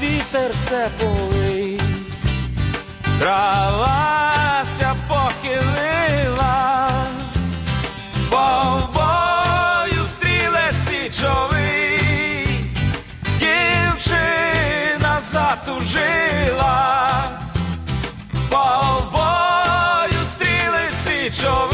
вітер степовий, травася похилила, бою стрілець січовий, дівчина затужила, бою стрілець січовий,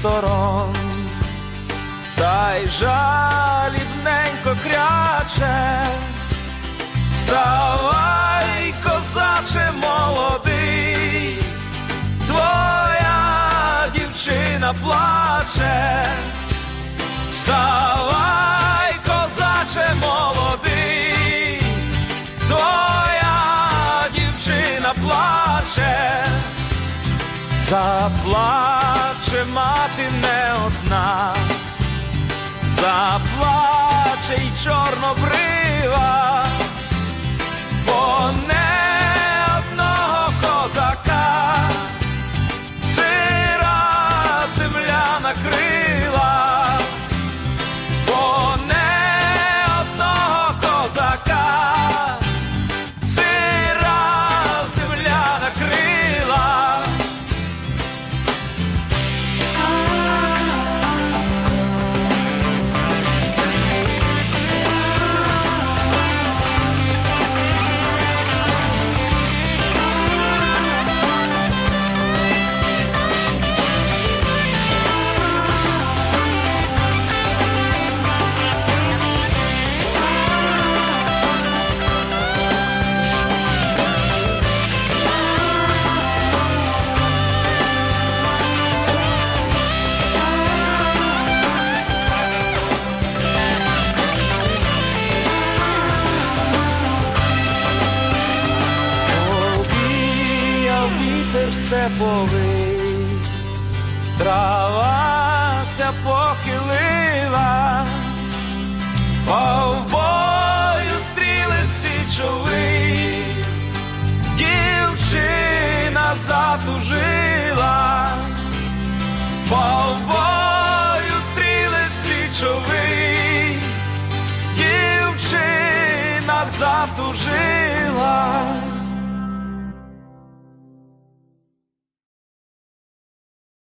сторон, та й жалібненько кряче, вставай, козаче молодий, твоя дівчина плаче, вставай, козаче молодий, твоя дівчина плаче. Заплаче мати не одна, заплаче й чорнобрива, степовий, травася похилила, бою стріли всі чови, дівчина затужила, бою стріли всі чови, дівчина затужила.